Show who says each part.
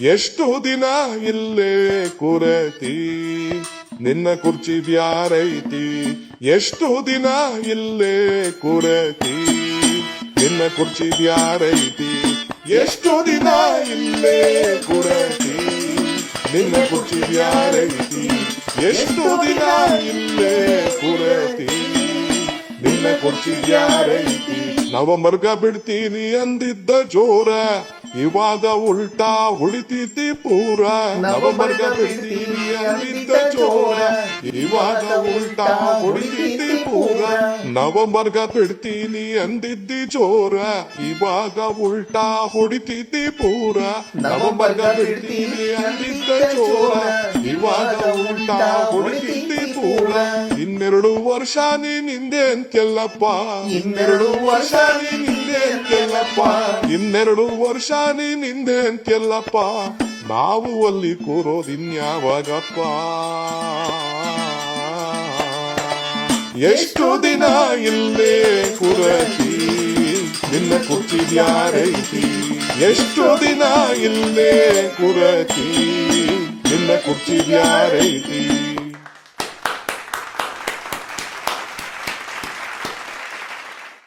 Speaker 1: ಎಷ್ಟು ದಿನ ಇಲ್ಲೇ ಕುರತಿ? ನಿನ್ನ ಕುರ್ಚಿ ಬ್ಯಾರೈತಿ? ಎಷ್ಟು ದಿನ ಇಲ್ಲೇ ಕುರತಿ? ನಿನ್ನ ಕುರ್ಚಿ ಬ್ಯಾರೈತಿ? ಎಷ್ಟು ದಿನ ಇಲ್ಲೇ ಕುರತಿ? ನಿನ್ನ ಕುರ್ಚಿ ಬ್ಯಾರೈತಿ? ಎಷ್ಟು ದಿನ ಇಲ್ಲೇ ಕುರತಿ? ನಿನ್ನ ಕುರ್ಚಿ ಬ್ಯಾರೈತಿ? ನವಂಬರ್ಗ ಬಿಡ್ತೀನಿ ಅಂದಿದ್ದ ಜೋರ ಇವಾಗ ಉಲ್ಟಾ ಉಳಿತೈತಿ ಪೂರ ನವಂಬರ್ಗ ಬಿಡ್ತೀನಿ ಅಂದಿದ್ದ ಜೋರ ಇವಾಗ ಉಲ್ಟಾ ಉಳಿತೈತಿ ಪೂರ ನವಂಬರ್ಗ ಬಿಡ್ತೀನಿ ಅಂದಿದ್ದಿ ಜೋರ ಇವಾಗ ಉಲ್ಟಾ ಹೊಡಿತೈತಿ ಪೂರ ನವಂಬರ್ಗ ಬಿಡ್ತೀನಿ ಅಂದಿದ್ದ ಜೋರ ಇವಾಗ ಉಲ್ಟಾ ಹೊಡಿತೈತಿ ಪೂರ ಇನ್ನೆರಡು ವರ್ಷ ನೀ ನಿಂದೆ ಅಂತೆಲ್ಲಪ್ಪ ಇನ್ನೆರಡು ವರ್ಷ ನೀ ನಿಂದೆ ಅಂತೆಲ್ಲಪ್ಪ ಇನ್ನೆರಡು ವರ್ಷ ನೀ ನಿಂದೆ ಅಂತೆಲ್ಲಪ್ಪ ನಾವು ಅಲ್ಲಿ ಕೂರೋದಿನ್ಯಾವಾಗಪ್ಪ ಎಷ್ಟು ದಿನ ಇಲ್ಲೇ ಕುರತಿ? ನಿನ್ನ ಕುರ್ಚಿದ್ಯಾರೈತಿ ಎಷ್ಟು ದಿನ ಇಲ್ಲೇ ಕುರತಿ? ನಿನ್ನ ಕುರ್ಚಿ ಯಾರೈತಿ?